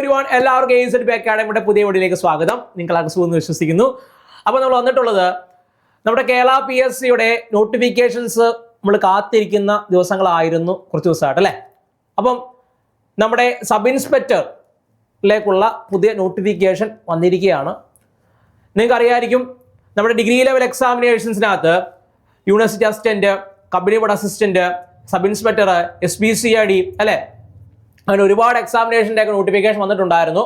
Every one എല്ലാവർക്കും A Z അക്കാഡമിയുടെ പുതിയ വീഡിയോയിലേക്ക് സ്വാഗതം. നിങ്ങൾക്ക് സുഖം വിശ്വസിക്കുന്നു. അപ്പോൾ നമ്മൾ വന്നിട്ടുള്ളത് നമ്മുടെ കേരള പി എസ് സിയുടെ നോട്ടിഫിക്കേഷൻസ് നമ്മൾ കാത്തിരിക്കുന്ന ദിവസങ്ങളായിരുന്നു കുറച്ച് ദിവസമായിട്ട് അല്ലേ? അപ്പം നമ്മുടെ സബ് ഇൻസ്പെക്ടറിലേക്കുള്ള പുതിയ നോട്ടിഫിക്കേഷൻ വന്നിരിക്കുകയാണ്. നിങ്ങൾക്കറിയായിരിക്കും നമ്മുടെ degree level എക്സാമിനേഷൻസിനകത്ത് university assistant company board assistant sub inspector S P C I D അല്ലേ? അങ്ങനെ ഒരുപാട് എക്സാമിനേഷന്റെ ഒക്കെ നോട്ടിഫിക്കേഷൻ വന്നിട്ടുണ്ടായിരുന്നു.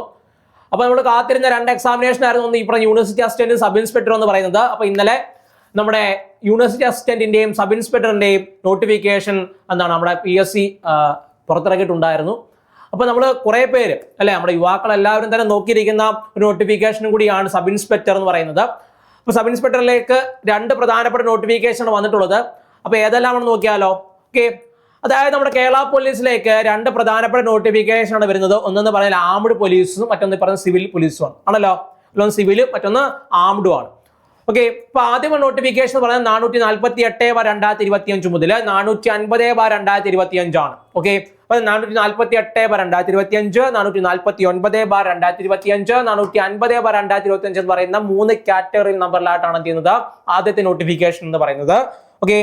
അപ്പോൾ നമ്മൾ കാത്തിരുന്ന രണ്ട് എക്സാമിനേഷൻ ആയിരുന്നു ഒന്ന് ഈ യൂണിവേഴ്സിറ്റി അസിസ്റ്റന്റ് സബ് ഇൻസ്പെക്ടറും എന്ന് പറയുന്നത്. അപ്പോൾ ഇന്നലെ നമ്മുടെ യൂണിവേഴ്സിറ്റി അസിസ്റ്റന്റിന്റെയും സബ് ഇൻസ്പെക്ടറിന്റെയും നോട്ടിഫിക്കേഷൻ എന്താണ് നമ്മുടെ പി എസ് സി പുറത്തിറക്കിയിട്ടുണ്ടായിരുന്നു. അപ്പോൾ നമ്മൾ കുറേ പേര് അല്ലേ? നമ്മുടെ യുവാക്കൾ എല്ലാവരും തന്നെ നോക്കിയിരിക്കുന്ന ഒരു നോട്ടിഫിക്കേഷനും കൂടിയാണ് സബ് ഇൻസ്പെക്ടർ എന്ന് പറയുന്നത്. അപ്പോൾ സബ് ഇൻസ്പെക്ടറിലേക്ക് രണ്ട് പ്രധാനപ്പെട്ട നോട്ടിഫിക്കേഷൻ വന്നിട്ടുള്ളത്. അപ്പോൾ ഏതെല്ലാമാണെന്ന് നോക്കിയാലോ? ഓക്കെ അതായത് നമ്മുടെ കേരള പോലീസിലേക്ക് രണ്ട് പ്രധാനപ്പെട്ട നോട്ടിഫിക്കേഷൻ ആണ് വരുന്നത്. ഒന്നെന്ന് പറഞ്ഞാൽ ആംഡ് പോലീസും മറ്റൊന്ന് പറഞ്ഞ സിവിൽ പോലീസും ആണ് ആണല്ലോ അല്ലോ സിവിലും മറ്റൊന്ന് ആംഡും ആണ് ഓക്കെ ഇപ്പൊ ആദ്യം നോട്ടിഫിക്കേഷൻ എന്ന് പറയുന്നത് നാനൂറ്റി നാൽപ്പത്തി എട്ട് ബാർ രണ്ടായിരത്തി ഇരുപത്തി അഞ്ച് മുതൽ നാനൂറ്റി അൻപത് ബാർ രണ്ടായിരത്തി ഇരുപത്തി അഞ്ചാണ് ഓക്കെ അപ്പൊ നാനൂറ്റി നാൽപ്പത്തി എട്ട് ബാർ രണ്ടായിരത്തി ഇരുപത്തി അഞ്ച് നാനൂറ്റി നാൽപ്പത്തി ഒൻപത് ബാർ രണ്ടായിരത്തി ഇരുപത്തി അഞ്ച് നാനൂറ്റി അൻപത് ബാർ രണ്ടായിരത്തി ഇരുപത്തി അഞ്ച് എന്ന് പറയുന്ന മൂന്ന് കാറ്റഗറി നമ്പറിലായിട്ടാണ് എന്ത് ചെയ്യുന്നത്? ആദ്യത്തെ നോട്ടിഫിക്കേഷൻ എന്ന് പറയുന്നത്. ഓക്കെ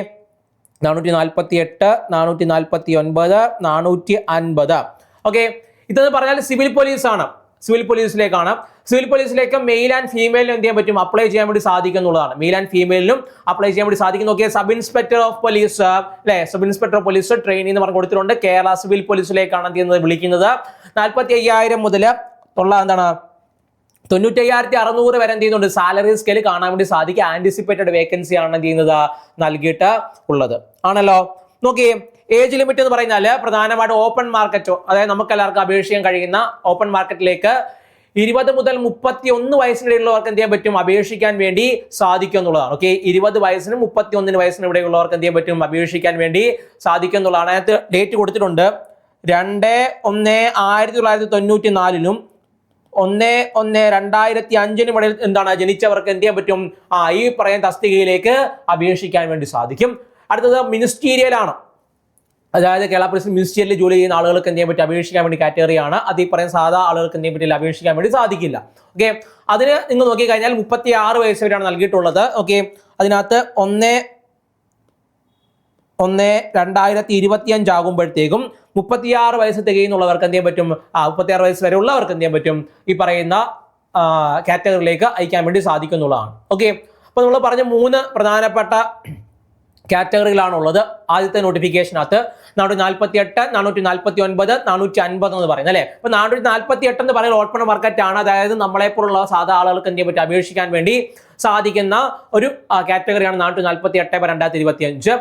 നാനൂറ്റി നാൽപ്പത്തി എട്ട് നാനൂറ്റി നാൽപ്പത്തി ഒൻപത് നാനൂറ്റി അൻപത് ഓക്കെ ഇതെന്ന് പറഞ്ഞാൽ സിവിൽ പോലീസ് ആണ് സിവിൽ പോലീസിലേക്കാണ്. സിവിൽ പോലീസിലേക്ക് മെയിൽ ആൻഡ് ഫീമെയിലും എന്ത് ചെയ്യാൻ പറ്റും? അപ്ലൈ ചെയ്യാൻ വേണ്ടി സാധിക്കും എന്നുള്ളതാണ് മെയിൽ ആൻഡ് ഫീമെയിലും അപ്ലൈ ചെയ്യാൻ വേണ്ടി സാധിക്കും നോക്കിയ സബ് ഇൻസ്പെക്ടർ ഓഫ് പോലീസ് അല്ലെ? Sub inspector of police training എന്ന് പറഞ്ഞ് കൊടുത്തിട്ടുണ്ട്. കേരള സിവിൽ പോലീസിലേക്കാണ് എന്ത് ചെയ്യുന്നത്? വിളിക്കുന്നത്. നാൽപ്പത്തി അയ്യായിരം മുതൽ ഉള്ള എന്താണ്? തൊണ്ണൂറ്റയ്യായിരത്തി അറുന്നൂറ് വരെ എന്ത് ചെയ്യുന്നുണ്ട് സാലറി സ്കെയിൽ കാണാൻ വേണ്ടി സാധിക്കും. ആന്റിസിപ്പേറ്റഡ് വേക്കൻസി ആണ് എന്ത് ചെയ്യുന്നത് നൽകിയിട്ട് ഉള്ളത്. ആണല്ലോ? നോക്കിയേ ഏജ് ലിമിറ്റ് എന്ന് പറഞ്ഞാൽ പ്രധാനമായിട്ട് ഓപ്പൺ മാർക്കറ്റോ അതായത് നമുക്ക് എല്ലാവർക്കും അപേക്ഷിക്കാൻ കഴിയുന്ന ഓപ്പൺ മാർക്കറ്റിലേക്ക് ഇരുപത് മുതൽ മുപ്പത്തി ഒന്ന് വയസ്സിനിടയിലുള്ളവർക്ക് എന്ത് ചെയ്യാൻ പറ്റും? അപേക്ഷിക്കാൻ വേണ്ടി സാധിക്കും എന്നുള്ളതാണ്. ഓക്കെ ഇരുപത് വയസ്സിനും മുപ്പത്തി ഒന്നിന് വയസ്സിന് ഇടയിലുള്ളവർക്ക് എന്ത് ചെയ്യാൻ പറ്റും? അപേക്ഷിക്കാൻ വേണ്ടി സാധിക്കും എന്നുള്ളതാണ്. അതിനകത്ത് ഡേറ്റ് കൊടുത്തിട്ടുണ്ട്. രണ്ട് ഒന്ന് ആയിരത്തി തൊള്ളായിരത്തി തൊണ്ണൂറ്റി നാലിലും ഒന്ന് ഒന്ന് രണ്ടായിരത്തി അഞ്ചിനും ഇടയിൽ എന്താണ് ജനിച്ചവർക്ക് എന്ത് ചെയ്യാൻ പറ്റും? ആ ഈ പറയുന്ന തസ്തികയിലേക്ക് അപേക്ഷിക്കാൻ വേണ്ടി സാധിക്കും. അടുത്തത് മിനിസ്റ്റീരിയൽ ആണ് അതായത് കേരള പോലീസ് മിനിസ്റ്റീരിയലിൽ ജോലി ചെയ്യുന്ന ആളുകൾക്ക് എന്ത് ചെയ്യാൻ പറ്റും? അപേക്ഷിക്കാൻ വേണ്ടി കാറ്റഗറിയാണ് അത് ഈ പറയുന്ന സാധാ ആളുകൾക്ക് എന്ത് ചെയ്യാൻ അപേക്ഷിക്കാൻ വേണ്ടി സാധിക്കില്ല. ഓക്കെ അതിന് നിങ്ങൾ നോക്കിക്കഴിഞ്ഞാൽ മുപ്പത്തി ആറ് വയസ്സ് വരെയാണ് നൽകിയിട്ടുള്ളത്. ഓക്കെ അതിനകത്ത് ഒന്ന് ഒന്ന് രണ്ടായിരത്തി ഇരുപത്തി അഞ്ചാകുമ്പോഴത്തേക്കും മുപ്പത്തിയാറ് വയസ്സ് തികയുന്നുള്ളവർക്ക് എന്ത് ചെയ്യാൻ പറ്റും? ആ മുപ്പത്തിയാറ് വയസ്സ് വരെ ഉള്ളവർക്ക് എന്ത് ചെയ്യാൻ പറ്റും? ഈ പറയുന്ന കാറ്റഗറിയിലേക്ക് അയക്കാൻ വേണ്ടി സാധിക്കുന്നുള്ളതാണ്. ഓക്കെ അപ്പോൾ നമ്മൾ പറഞ്ഞ മൂന്ന് പ്രധാനപ്പെട്ട കാറ്റഗറികളാണുള്ളത് ആദ്യത്തെ നോട്ടിഫിക്കേഷനകത്ത് നാനൂറ്റി നാൽപ്പത്തി എട്ട് നാനൂറ്റി നാൽപ്പത്തി ഒൻപത് നാനൂറ്റി അൻപത് എന്ന് പറയുന്നത് അല്ലേ? അപ്പൊ നാനൂറ്റി നാൽപ്പത്തി എട്ട് എന്ന് പറയുന്നത് ഓപ്പൺ മാർക്കറ്റ് ആണ്. അതായത് നമ്മളെപ്പോലുള്ള സാധാ ആളുകൾക്ക് എന്ത് ചെയ്യാൻ അപേക്ഷിക്കാൻ വേണ്ടി സാധിക്കുന്ന ഒരു കാറ്റഗറിയാണ് നാനൂറ്റി നാൽപ്പത്തി എട്ട് രണ്ടായിരത്തി ഇരുപത്തി അഞ്ച്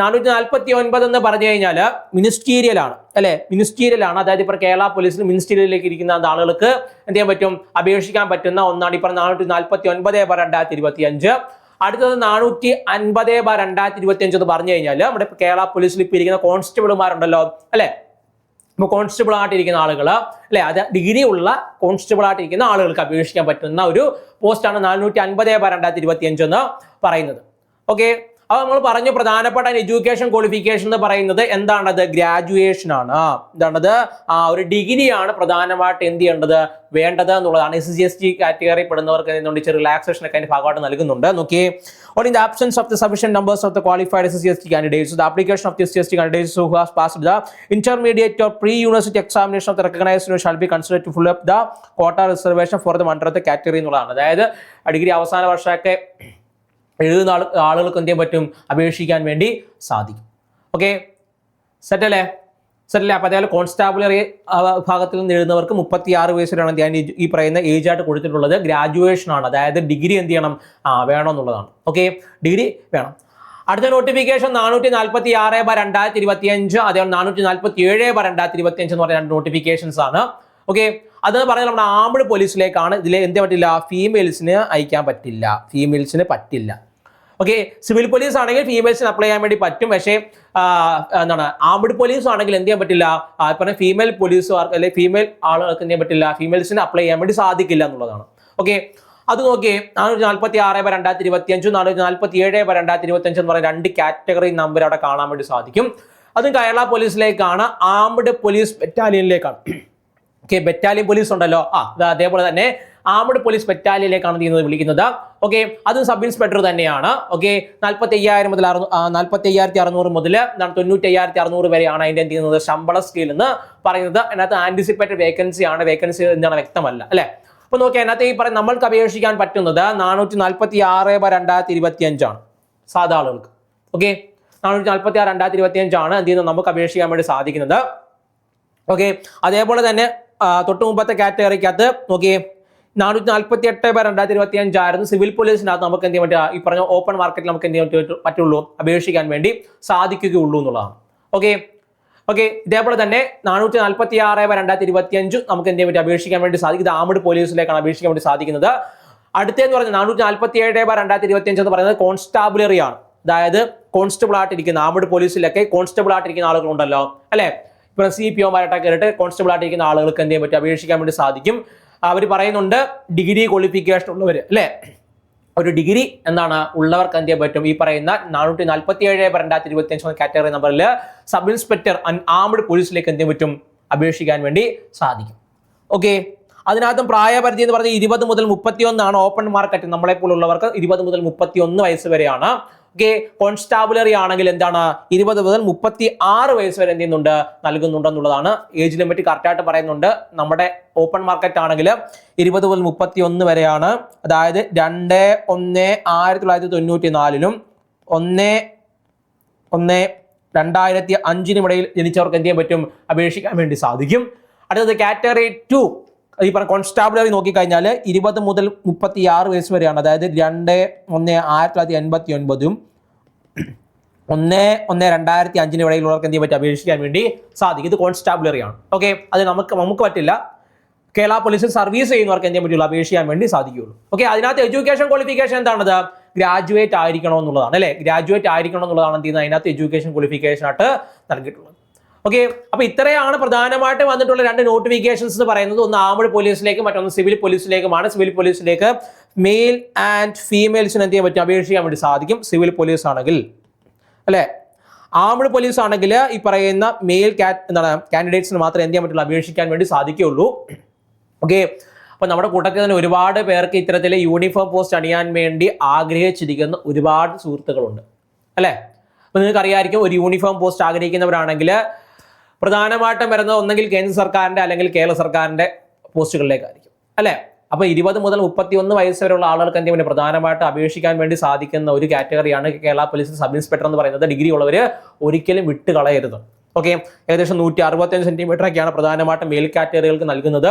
നാനൂറ്റി നാൽപ്പത്തി ഒൻപത് എന്ന് പറഞ്ഞു കഴിഞ്ഞാൽ മിനിസ്റ്റീരിയൽ ആണ് അല്ലെ? മിനിസ്റ്റീരിയൽ ആണ്. അതായത് ഇപ്പോൾ കേരള പോലീസിൽ മിനിസ്റ്റീരിയലിലേക്ക് ഇരിക്കുന്ന ആളുകൾക്ക് എന്ത് ചെയ്യാൻ പറ്റും? അപേക്ഷിക്കാൻ പറ്റുന്ന ഒന്നാണ്. ഇപ്പോൾ നാനൂറ്റി നാൽപ്പത്തി ഒൻപത് രണ്ടായിരത്തി ഇരുപത്തി അഞ്ച് അടുത്തത് നാനൂറ്റി അൻപത് ബാർ രണ്ടായിരത്തി ഇരുപത്തി അഞ്ച് എന്ന് പറഞ്ഞു കഴിഞ്ഞാൽ നമ്മുടെ കേരള പോലീസിൽ ഇപ്പോൾ ഇരിക്കുന്ന കോൺസ്റ്റബിൾമാരുണ്ടല്ലോ അല്ലെ? ഇപ്പോൾ കോൺസ്റ്റബിൾ ആയിട്ടിരിക്കുന്ന ആളുകൾ അല്ലെ? അത് ഡിഗ്രി ഉള്ള കോൺസ്റ്റബിൾ ആയിട്ടിരിക്കുന്ന ആളുകൾക്ക് അപേക്ഷിക്കാൻ പറ്റുന്ന ഒരു പോസ്റ്റാണ് നാനൂറ്റി അൻപത് ബാർ രണ്ടായിരത്തി ഇരുപത്തി അഞ്ച് എന്ന് പറയുന്നത്. ഓക്കെ അപ്പോൾ നമ്മൾ പറഞ്ഞു പ്രധാനപ്പെട്ട എഡ്യൂക്കേഷൻ ക്വാളിഫിക്കേഷൻ എന്ന് പറയുന്നത് എന്താണത്? ഗ്രാജുവേഷൻ ആണ്. എന്താണത്? ആ ഒരു ഡിഗ്രിയാണ് പ്രധാനമായിട്ട് എന്ത് ചെയ്യേണ്ടത്? വേണ്ടത് എന്നുള്ളതാണ്. S C S T category പെടുന്നവർക്ക് എന്തുകൊണ്ട് റിലാക്സേഷൻ ഒക്കെ അതിന്റെ ഭാഗമായിട്ട് നൽകുന്നുണ്ട്. നോക്കി on in the absence of the sufficient numbers of the qualified S C S T candidates the application of the S C S T candidates who has pass the intermediate or pre university examination of the recognised shall be consider to fill up the quota reservation for the under category എന്നുള്ളതാണ്. അതായത് degree അവസാന വർഷമൊക്കെ എഴുതുന്ന ആൾ ആളുകൾക്ക് എന്ത് ചെയ്യാൻ പറ്റും? അപേക്ഷിക്കാൻ വേണ്ടി സാധിക്കും. ഓക്കെ സെറ്റ് അല്ലേ? അപ്പോൾ അതേപോലെ കോൺസ്റ്റാബുലറി വിഭാഗത്തിൽ നിന്ന് എഴുതുന്നവർക്ക് മുപ്പത്തി ആറ് വയസ്സിലാണ് ഞാൻ ഈ- പറയുന്ന ഏജ് ആയിട്ട് കൊടുത്തിട്ടുള്ളത്. ഗ്രാജുവേഷൻ ആണ്. അതായത് ഡിഗ്രി എന്ത് ചെയ്യണം? ആ വേണം എന്നുള്ളതാണ്. ഓക്കെ ഡിഗ്രി വേണം. അടുത്ത നോട്ടിഫിക്കേഷൻ നാനൂറ്റി നാൽപ്പത്തി ആറ് ബ രണ്ടായിരത്തി ഇരുപത്തി അഞ്ച് അതേപോലെ നാനൂറ്റി നാൽപ്പത്തി ഏഴ് ബ രണ്ടായിരത്തി ഇരുപത്തി അഞ്ച് എന്ന് പറയുന്ന രണ്ട് നോട്ടിഫിക്കേഷൻസ് ആണ്. ഓക്കെ അതെന്ന് പറഞ്ഞാൽ നമ്മുടെ ആമ്പിൾ പോലീസിലേക്കാണ് ഇതിൽ എന്ത് പറ്റില്ല? ഫീമെയിൽസിന് അയക്കാൻ പറ്റില്ല. ഫീമെയിൽസിന് പറ്റില്ല. ഓക്കെ സിവിൽ പോലീസ് ആണെങ്കിൽ ഫീമെയിൽസിന് അപ്ലൈ ചെയ്യാൻ വേണ്ടി പറ്റും. പക്ഷേ എന്താണ് ആംബിഡ് പോലീസ് ആണെങ്കിൽ എന്ത് ചെയ്യാൻ പറ്റില്ല? പറഞ്ഞ ഫീമെയിൽ പോലീസുകാർക്ക് അല്ലെങ്കിൽ ഫീമെയിൽ ആളുകൾക്ക് എന്ത് ചെയ്യാൻ പറ്റില്ല? ഫീമെയിൽസിന് അപ്ലൈ ചെയ്യാൻ വേണ്ടി സാധിക്കില്ല എന്നുള്ളതാണ്. ഓക്കെ അത് നോക്കി നാനൂറ്റി നാൽപ്പത്തി ആറ് ബൈ രണ്ടായിരത്തി ഇരുപത്തി അഞ്ചും നാനൂറ്റി നാൽപ്പത്തി ഏഴ് ബൈ രണ്ടായിരത്തി ഇരുപത്തി അഞ്ച് എന്ന് പറയുന്ന രണ്ട് കാറ്റഗറി നമ്പർ അവിടെ കാണാൻ വേണ്ടി സാധിക്കും. അതും കേരള പോലീസിലേക്കാണ് ആംഡ് പോലീസ് ബറ്റാലിയനിലേക്കാണ് ഓക്കെ ബറ്റാലിയൻ പോലീസ് ഉണ്ടല്ലോ. ആ അതേപോലെ തന്നെ ആംഡ് പോലീസ് ബറ്റാലിയനിലേക്കാണ് ചെയ്യുന്നത് വിളിക്കുന്നത്. ഓക്കെ അതും സബ് ഇൻസ്പെക്ടർ തന്നെയാണ്. ഓക്കെ നാൽപ്പത്തി അയ്യായിരം മുതൽ അറുന്നൂ നാൽപ്പത്തി അയ്യായിരത്തി അറുന്നൂറ് മുതൽ തൊണ്ണൂറ്റി അയ്യായിരത്തി അറുന്നൂറ് വരെയാണ് അതിന്റെ എന്ത് ചെയ്യുന്നത്? ശമ്പള സ്കീൽ എന്ന് പറയുന്നത്. അതിനകത്ത് ആന്റിസിപ്പേറ്റഡ് വേക്കൻസി ആണ്. വേക്കൻസി എന്താണ് വ്യക്തമല്ല. അല്ലെ? അപ്പൊ നോക്കിയാൽ അതിനകത്ത് ഈ പറയും നമ്മൾക്ക് അപേക്ഷിക്കാൻ പറ്റുന്നത് നാനൂറ്റി നാൽപ്പത്തി ആറ് രണ്ടായിരത്തി ഇരുപത്തി അഞ്ചാണ് സാധാ ആളുകൾക്ക്. ഓക്കെ നാനൂറ്റി നാൽപ്പത്തി ആറ് രണ്ടായിരത്തി ഇരുപത്തി അഞ്ചാണ് എന്ത് ചെയ്യുന്നത് നമുക്ക് അപേക്ഷിക്കാൻ വേണ്ടി സാധിക്കുന്നത്. ഓക്കെ അതേപോലെ തന്നെ തൊട്ടുമുമ്പത്തെ തൊട്ട് മുമ്പത്തെ കാറ്റഗറിക്കകത്ത് നോക്കിയേ നാനൂറ്റി നാൽപ്പത്തി എട്ട് ബൈ രണ്ടായിരത്തി ഇരുപത്തി അഞ്ചായിരുന്നു സിവിൽ പോലീസിനകത്ത് നമുക്ക് എന്ത് ചെയ്യാൻ പറ്റുക? ഈ പറഞ്ഞ ഓപ്പൺ മാർക്കറ്റിൽ നമുക്ക് എന്ത് ചെയ്യാൻ പറ്റു- പറ്റുള്ളൂ. അപേക്ഷിക്കാൻ വേണ്ടി സാധിക്കുകയുള്ളൂ എന്നുള്ളതാണ്. ഓക്കെ ഓക്കെ ഇതേപോലെ തന്നെ നാനൂറ്റി നാൽപ്പത്തി ആറ് ബൈ രണ്ടായിരത്തി ഇരുപത്തി അഞ്ച് നമുക്ക് എന്ത് ചെയ്യാൻ പറ്റും അപേക്ഷിക്കാൻ വേണ്ടി സാധിക്കും. ഇത് ആമഡ് പോലീസിലേക്കാണ് അപേക്ഷിക്കാൻ വേണ്ടി സാധിക്കുന്നത്. അടുത്തെന്ന് പറഞ്ഞ നാനൂറ്റി നാൽപ്പത്തി ഏഴ് ബൈ രണ്ടായിരത്തി ഇരുപത്തി അഞ്ച് എന്ന് പറയുന്നത് കോൺസ്റ്റാബുലറി ആണ് അതായത് കോൺസ്റ്റബിൾ ആയിട്ടിരിക്കുന്ന ആമഡ് പോലീസിലൊക്കെ കോൺസ്റ്റബിൾ ആയിട്ടിരിക്കുന്ന ആളുകളുണ്ടല്ലോ. അല്ലെ? ഇപ്പൊ സി പി ഒമാരായിട്ടൊക്കെ കയറിയിട്ട് കോൺസ്റ്റബിൾ ആയിട്ടിരിക്കുന്ന ആളുകൾക്ക് എന്ത് ചെയ്യാൻ പറ്റും അപേക്ഷിക്കാൻ വേണ്ടി സാധിക്കും. അവർ പറയുന്നുണ്ട് ഡിഗ്രി ക്വാളിഫിക്കേഷൻ ഉള്ളവർ അല്ലെ? ഒരു ഡിഗ്രി എന്താണ് ഉള്ളവർക്ക് എന്ത് ചെയ്യാൻ പറ്റും? ഈ പറയുന്ന നാനൂറ്റി നാൽപ്പത്തി ഏഴ് രണ്ടായിരത്തി ഇരുപത്തി അഞ്ച് കാറ്റഗറി നമ്പറിൽ സബ് ഇൻസ്പെക്ടർ ആംഡ് പോലീസിലേക്ക് എന്ത് പറ്റും? അപേക്ഷിക്കാൻ വേണ്ടി സാധിക്കും. ഓക്കെ അതിനകത്തും പ്രായപരിധി എന്ന് പറഞ്ഞാൽ ഇരുപത് മുതൽ മുപ്പത്തി ഒന്നാണ് ഓപ്പൺ മാർക്കറ്റ് നമ്മളെ പോലുള്ളവർക്ക് ഇരുപത് മുതൽ മുപ്പത്തി ഒന്ന് വയസ്സ് വരെയാണ് ഓക്കെ കോൺസ്റ്റാബുലറി ആണെങ്കിൽ എന്താണ് ഇരുപത് മുതൽ മുപ്പത്തി ആറ് വയസ്സ് വരെ എന്ത് ചെയ്യുന്നുണ്ട്? നൽകുന്നുണ്ടെന്നുള്ളതാണ് ഏജ് ലിമിറ്റ് കറക്റ്റായിട്ട് പറയുന്നുണ്ട്. നമ്മുടെ ഓപ്പൺ മാർക്കറ്റ് ആണെങ്കിൽ ഇരുപത് മുതൽ മുപ്പത്തി ഒന്ന് വരെയാണ്. അതായത് രണ്ട് ഒന്ന് ആയിരത്തി തൊള്ളായിരത്തി തൊണ്ണൂറ്റി നാലിനും ഒന്ന് ഒന്ന് രണ്ടായിരത്തി അഞ്ചിനും ഇടയിൽ ജനിച്ചവർക്ക് എന്ത് ചെയ്യാൻ പറ്റും? അപേക്ഷിക്കാൻ വേണ്ടി സാധിക്കും. അടുത്തത് കാറ്റഗറി ടു ഈ പറഞ്ഞ കോൺസ്റ്റാബിളറി നോക്കിക്കഴിഞ്ഞാൽ ഇരുപത് മുതൽ മുപ്പത്തി ആറ് വയസ്സ് വരെയാണ്. അതായത് രണ്ട് ഒന്ന് ആയിരത്തി തൊള്ളായിരത്തി എൺപത്തി ഒൻപതും ഒന്ന് ഒന്ന് രണ്ടായിരത്തി അഞ്ചിന് ഇടയിലുള്ളവർക്ക് എന്ത് പറ്റും? അപേക്ഷിക്കാൻ വേണ്ടി സാധിക്കും. ഇത് കോൺസ്റ്റാബിളറി ആണ്. ഓക്കെ അത് നമുക്ക് നമുക്ക് പറ്റില്ല. കേരള പോലീസിൽ സർവീസ് ചെയ്യുന്നവർക്ക് എന്ത് പറ്റുള്ളൂ? അപേക്ഷിക്കാൻ വേണ്ടി സാധിക്കുകയുള്ളൂ. ഓക്കെ അതിനകത്ത് എഡ്യൂക്കേഷൻ ക്വാളിഫിക്കേഷൻ എന്താണത്? ഗ്രാജുവേറ്റ് ആയിരിക്കണം എന്നുള്ളതാണ് അല്ലേ? ഗ്രാജുവേറ്റ് ആയിരിക്കണം എന്നുള്ളതാണ് എന്ത് ചെയ്യുന്നത്? അതിനകത്ത് എഡ്യൂക്കേഷൻ ക്വാളിഫിക്കേഷൻ ആയിട്ട് നൽകിയിട്ടുള്ളത്. ഓക്കെ അപ്പൊ ഇത്രയാണ് പ്രധാനമായിട്ട് വന്നിട്ടുള്ള രണ്ട് നോട്ടിഫിക്കേഷൻസ് എന്ന് പറയുന്നത്. ഒന്ന് ആംഡ് പോലീസിലേക്കും മറ്റൊന്ന് സിവിൽ പോലീസിലേക്കുമാണ്. സിവിൽ പോലീസിലേക്ക് മെയിൽ ആൻഡ് ഫീമെയിൽസിന് എന്ത് ചെയ്യാൻ പറ്റും? അപേക്ഷിക്കാൻ വേണ്ടി സാധിക്കും. സിവിൽ പോലീസ് ആണെങ്കിൽ അല്ലെ? ആംഡ് പോലീസ് ആണെങ്കിൽ ഈ പറയുന്ന മെയിൽ എന്താണ് കാൻഡിഡേറ്റ്സിന് മാത്രമേ എന്ത് ചെയ്യാൻ പറ്റുള്ളൂ? അപേക്ഷിക്കാൻ വേണ്ടി സാധിക്കുകയുള്ളൂ. ഓക്കെ അപ്പൊ നമ്മുടെ കൂട്ടത്തിൽ തന്നെ ഒരുപാട് പേർക്ക് ഇത്തരത്തിൽ യൂണിഫോം പോസ്റ്റ് അണിയാൻ വേണ്ടി ആഗ്രഹിച്ചിരിക്കുന്ന ഒരുപാട് സുഹൃത്തുക്കളുണ്ട്. അല്ലേ? അപ്പൊ നിങ്ങൾക്ക് അറിയാമായിരിക്കും ഒരു യൂണിഫോം പോസ്റ്റ് ആഗ്രഹിക്കുന്നവരാണെങ്കിൽ പ്രധാനമായിട്ടും വരുന്നത് ഒന്നെങ്കിൽ കേന്ദ്ര സർക്കാരിന്റെ അല്ലെങ്കിൽ കേരള സർക്കാരിന്റെ പോസ്റ്റുകളിലേക്കായിരിക്കും. അല്ലേ? അപ്പോൾ ഇരുപത് മുതൽ മുപ്പത്തി ഒന്ന് വയസ്സ് വരെയുള്ള ആളുകൾക്ക് എന്ത് ചെയ്യുന്നത് പ്രധാനമായിട്ട് അപേക്ഷിക്കാൻ വേണ്ടി സാധിക്കുന്ന ഒരു കാറ്റഗറിയാണ് കേരള പോലീസ് സബ് ഇൻസ്പെക്ടർ എന്ന് പറയുന്നത്. ഡിഗ്രി ഉള്ളവർ ഒരിക്കലും വിട്ട് കളയരുത്. ഓക്കെ? ഏകദേശം നൂറ്റി അറുപത്തഞ്ച് സെന്റിമീറ്റർ ഒക്കെയാണ് പ്രധാനമായിട്ടും മെയിൽ കാറ്റഗറികൾക്ക് നൽകുന്നത്.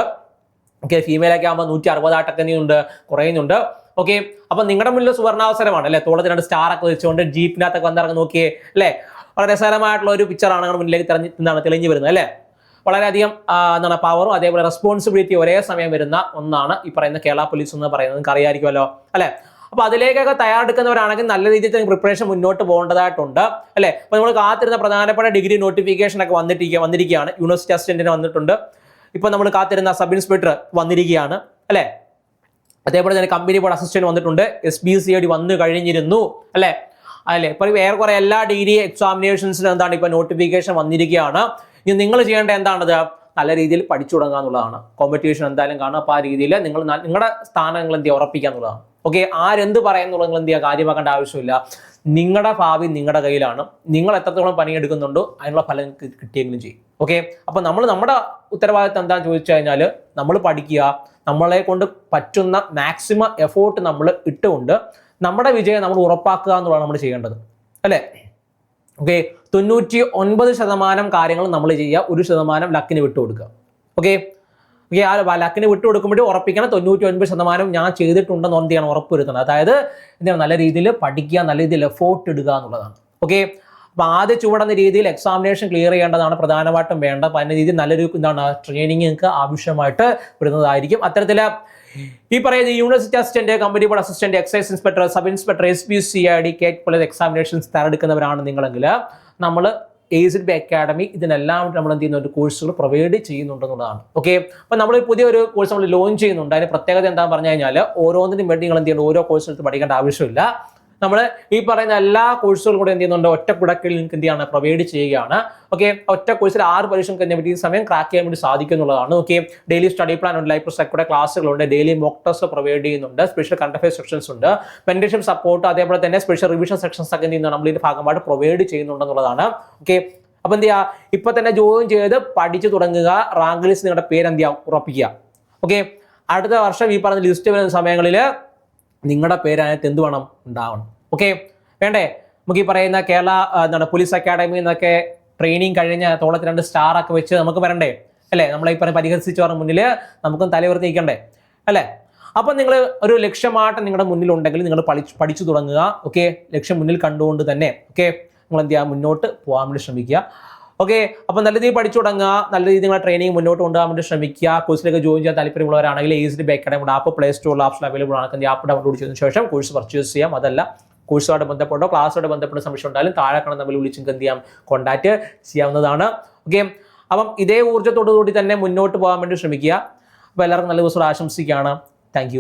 ഓക്കെ? ഫീമെയിൽ ഒക്കെ ആകുമ്പോൾ നൂറ്റി അറുപതായിട്ടൊക്കെ ഉണ്ട് കുറയുന്നുണ്ട്. ഓക്കെ? അപ്പൊ നിങ്ങളുടെ മുന്നിൽ സുവർണാവസരമാണ് അല്ലെ? തോളത്തിനാണ് രണ്ട് സ്റ്റാർ ഒക്കെ വെച്ചുകൊണ്ട് ജീപ്പിനകത്തൊക്കെ വന്നിറങ്ങി നോക്കിയേ അല്ലെ? വളരെ രസകരമായിട്ടുള്ള ഒരു പിക്ചറാണ് നമ്മുടെ മുന്നിലേക്ക് തെളിഞ്ഞ് എന്താണ് തെളിഞ്ഞു വരുന്നത് അല്ലേ? വളരെയധികം എന്താണ് പവറും അതേപോലെ റെസ്പോൺസിബിലിറ്റി ഒരേ സമയം വരുന്ന ഒന്നാണ് ഈ പറയുന്ന കേരള പോലീസ് എന്ന് പറയുന്നത്. നിങ്ങൾക്ക് അറിയാമായിരിക്കുമല്ലോ അല്ലേ? അപ്പൊ അതിലേക്കൊക്കെ തയ്യാറെടുക്കുന്നവരാണെങ്കിൽ നല്ല രീതിയിൽ പ്രിപ്പറേഷൻ മുന്നോട്ട് പോകേണ്ടതായിട്ടുണ്ട് അല്ലെ? അപ്പൊ നമ്മൾ കാത്തിരുന്ന പ്രധാനപ്പെട്ട ഡിഗ്രി നോട്ടിഫിക്കേഷൻ ഒക്കെ വന്നിട്ടിരിക്കുക വന്നിരിക്കുകയാണ്. യൂണിവേഴ്സിറ്റി അസിസ്റ്റന്റിന് വന്നിട്ടുണ്ട്. ഇപ്പൊ നമ്മൾ കാത്തിരുന്ന സബ് ഇൻസ്പെക്ടർ വന്നിരിക്കുകയാണ് അല്ലെ? അതേപോലെ തന്നെ കമ്പനി ബോർഡ് അസിസ്റ്റന്റ് വന്നിട്ടുണ്ട്. എസ് ബി സി ഐ വന്നു കഴിഞ്ഞിരുന്നു അല്ലെ? അല്ലെ? ഇപ്പൊ വേറെ കുറേ എല്ലാ ഡിഗ്രി എക്സാമിനേഷൻസിനും എന്താണ് ഇപ്പൊ നോട്ടിഫിക്കേഷൻ വന്നിരിക്കുകയാണ്. ഇനി നിങ്ങൾ ചെയ്യേണ്ട എന്താണത്? നല്ല രീതിയിൽ പഠിച്ചു തുടങ്ങുക എന്നുള്ളതാണ്. കോമ്പറ്റീഷൻ എന്തായാലും കാണുക. അപ്പോൾ ആ രീതിയിൽ നിങ്ങൾ നിങ്ങളുടെ സ്ഥാനം നിങ്ങൾ എന്ത് ഉറപ്പിക്കുക എന്നുള്ളതാണ്. ഓക്കെ ആരെന്ത് പറയുന്നുള്ളത് നിങ്ങൾ എന്ത് ചെയ്യുക? കാര്യമാക്കേണ്ട ആവശ്യമില്ല. നിങ്ങളുടെ ഭാവി നിങ്ങളുടെ കയ്യിലാണ്. നിങ്ങൾ എത്രത്തോളം പണിയെടുക്കുന്നുണ്ടോ അതിനുള്ള ഫലം കിട്ടിയെങ്കിലും ചെയ്യും. ഓക്കെ അപ്പൊ നമ്മൾ നമ്മുടെ ഉത്തരവാദിത്തം എന്താണെന്ന് ചോദിച്ചു കഴിഞ്ഞാൽ നമ്മൾ പഠിക്കുക. നമ്മളെ കൊണ്ട് പറ്റുന്ന മാക്സിമം എഫോർട്ട് നമ്മൾ ഇട്ടുകൊണ്ട് നമ്മുടെ വിജയം നമ്മൾ ഉറപ്പാക്കുക എന്നുള്ളതാണ് നമ്മൾ ചെയ്യേണ്ടത്. അല്ലേ? ഓക്കെ തൊണ്ണൂറ്റി ഒൻപത് ശതമാനം കാര്യങ്ങൾ നമ്മൾ ചെയ്യുക ഒരു ശതമാനം ലക്കിന് വിട്ടുകൊടുക്കുക ഓക്കെ ഓക്കെ ആ ലക്കിന് വിട്ടു വിട്ടുകൊടുക്കുമ്പോഴേ ഉറപ്പിക്കണം. തൊണ്ണൂറ്റി ഒൻപത് ശതമാനം ഞാൻ ചെയ്തിട്ടുണ്ടെന്ന് എന്ത് ചെയ്യണം? ഉറപ്പ് വരുത്തണം അതായത് എന്താണ് നല്ല രീതിയിൽ പഠിക്കുക നല്ല രീതിയിൽ എഫോർട്ട് ഇടുക എന്നുള്ളതാണ്. ഓക്കെ അപ്പൊ ആദ്യ ചുവടെന്ന രീതിയിൽ എക്സാമിനേഷൻ ക്ലിയർ ചെയ്യേണ്ടതാണ്. പ്രധാനമായിട്ടും വേണ്ട. അപ്പൊ അതിന്റെ രീതിയിൽ നല്ലൊരു എന്താണ് ട്രെയിനിങ് നിങ്ങൾക്ക് ആവശ്യമായിട്ട് വരുന്നതായിരിക്കും അത്തരത്തിൽ ഈ പറയുന്ന university assistant company board assistant excise inspector sub inspector S P C I D കേറ്റ് പോലെ എക്സാമിനേഷൻസ് തയ്യാറെടുക്കുന്നവരാണ് നിങ്ങളെങ്കിൽ നമ്മൾ എയ്സിഡ് ബി അക്കാഡമി ഇതിനെല്ലാം നമ്മൾ എന്ത് ചെയ്യുന്നുണ്ട് കോഴ്സുകൾ പ്രൊവൈഡ് ചെയ്യുന്നുണ്ടെന്നുള്ളതാണ്. ഓക്കെ അപ്പൊ നമ്മൾ പുതിയൊരു കോഴ്സ് നമ്മൾ ലോഞ്ച് ചെയ്യുന്നുണ്ട്. അതിന് പ്രത്യേകത എന്താണെന്ന് പറഞ്ഞു കഴിഞ്ഞാൽ ഓരോന്നിനും വേണ്ടി നിങ്ങൾ എന്ത് ചെയ്യണം? ഓരോ കോഴ്സ് എടുത്ത് പഠിക്കേണ്ട ആവശ്യമില്ല. നമ്മൾ ഈ പറയുന്ന എല്ലാ കോഴ്സുകളും കൂടെ എന്ത് ചെയ്യുന്നുണ്ട്? ഒറ്റ കുടക്കിൽ നിങ്ങൾക്ക് എന്ത് ചെയ്യാണ് പ്രൊവൈഡ് ചെയ്യുകയാണ്. ഓക്കെ ഒറ്റ കോഴ്സിൽ ആറ് പരീക്ഷ കഴിഞ്ഞ പറ്റി? സമയം ക്രാക്ക് ചെയ്യാൻ വേണ്ടി സാധിക്കും ഓക്കെ ഡെയിലി സ്റ്റഡി പ്ലാൻ ഉണ്ട്. ലൈഫ് സെക്ടറുടെ ക്ലാസ്സുകളുണ്ട് ഡെയിലി മോക്ക് ടെസ്റ്റ് പ്രൊവൈഡ് ചെയ്യുന്നുണ്ട്. സ്പെഷ്യൽ കറണ്ട് അഫയർ സെക്ഷൻസ് ഉണ്ട്. മെന്റർഷിപ്പ് സപ്പോർട്ട് അതേപോലെ തന്നെ സ്പെഷ്യൽ റിവിഷൻ സെക്ഷൻസ് ഒക്കെ എന്ത് നമ്മൾ ഇതിന്റെ ഭാഗമായിട്ട് പ്രൊവൈഡ് ചെയ്യുന്നുണ്ടെന്നുള്ളതാണ്. ഓക്കെ അപ്പൊ എന്ത് ചെയ്യുക? ഇപ്പൊ തന്നെ ജോയിൻ ചെയ്ത് പഠിച്ചു തുടങ്ങുക. റാങ്ക് ലിസ്റ്റ് നിങ്ങളുടെ പേര് എന്ത് ചെയ്യുക? ഉറപ്പിക്കുക. ഓക്കെ അടുത്ത വർഷം ഈ പറഞ്ഞ ലിസ്റ്റ് വരുന്ന സമയങ്ങളിൽ നിങ്ങളുടെ പേര് അതിനകത്ത് എന്ത് വേണം? ഉണ്ടാവണം. ഓക്കെ വേണ്ടേ? നമുക്ക് ഈ പറയുന്ന കേരള എന്താണ് പോലീസ് അക്കാഡമിയിൽ നിന്നൊക്കെ ട്രെയിനിങ് കഴിഞ്ഞ തോളത്ത് രണ്ട് സ്റ്റാർ ഒക്കെ വെച്ച് നമുക്ക് വരണ്ടേ? അല്ലേ? നമ്മളെ ഈ പറഞ്ഞ പരിഹസിച്ചവരുടെ മുന്നിൽ നമുക്കും തലയുയർത്തി നിൽക്കണ്ടേ അല്ലേ? അപ്പം നിങ്ങൾ ഒരു ലക്ഷ്യമായിട്ട് നിങ്ങളുടെ മുന്നിൽ ഉണ്ടെങ്കിൽ നിങ്ങൾ പഠിച്ചു പഠിച്ചു തുടങ്ങുക. ഓക്കെ ലക്ഷ്യം മുന്നിൽ കണ്ടുകൊണ്ട് തന്നെ. ഓക്കെ നിങ്ങൾ എന്ത് ചെയ്യുക? മുന്നോട്ട് പോകാൻ വേണ്ടി ശ്രമിക്കുക. ഓക്കെ അപ്പോൾ നല്ല രീതിയിൽ പഠിച്ചു തുടങ്ങുക. നല്ല രീതിയിൽ നിങ്ങളുടെ ട്രെയിനിങ് മുന്നോട്ട് കൊണ്ടുപോകാൻ വേണ്ടി ശ്രമിക്കുക. കോഴ്സിലേക്ക് ജോയിൻ ചെയ്യാൻ താല്പര്യമുള്ളവരാണെങ്കിൽ easily B academy app play സ്റ്റോറിൽ ആപ്ഷൻ അവൈലബിൾ ആണ്. ആപ്പ് ഡൗൺലോഡ് ചെയ്തതിനു ശേഷം കോഴ്സ് പർച്ചേസ് ചെയ്യാം. അതല്ല കോഴ്സുമായിട്ട് ബന്ധപ്പെട്ടോ ക്ലാസ്സുമായിട്ട് ബന്ധപ്പെട്ട സംശയം ഉണ്ടായാലും താഴെ കാണുന്ന നമ്പറിൽ വിളിച്ച് എന്ത് ചെയ്യാം? കോൺടാക്ട് ചെയ്യാവുന്നതാണ്. ഓക്കെ അപ്പം ഇതേ ഊർജത്തോടു കൂടി തന്നെ മുന്നോട്ട് പോകാൻ വേണ്ടി ശ്രമിക്കുക. അപ്പോൾ എല്ലാവർക്കും നല്ല ദിവസം ആശംസിക്കുകയാണ്. താങ്ക്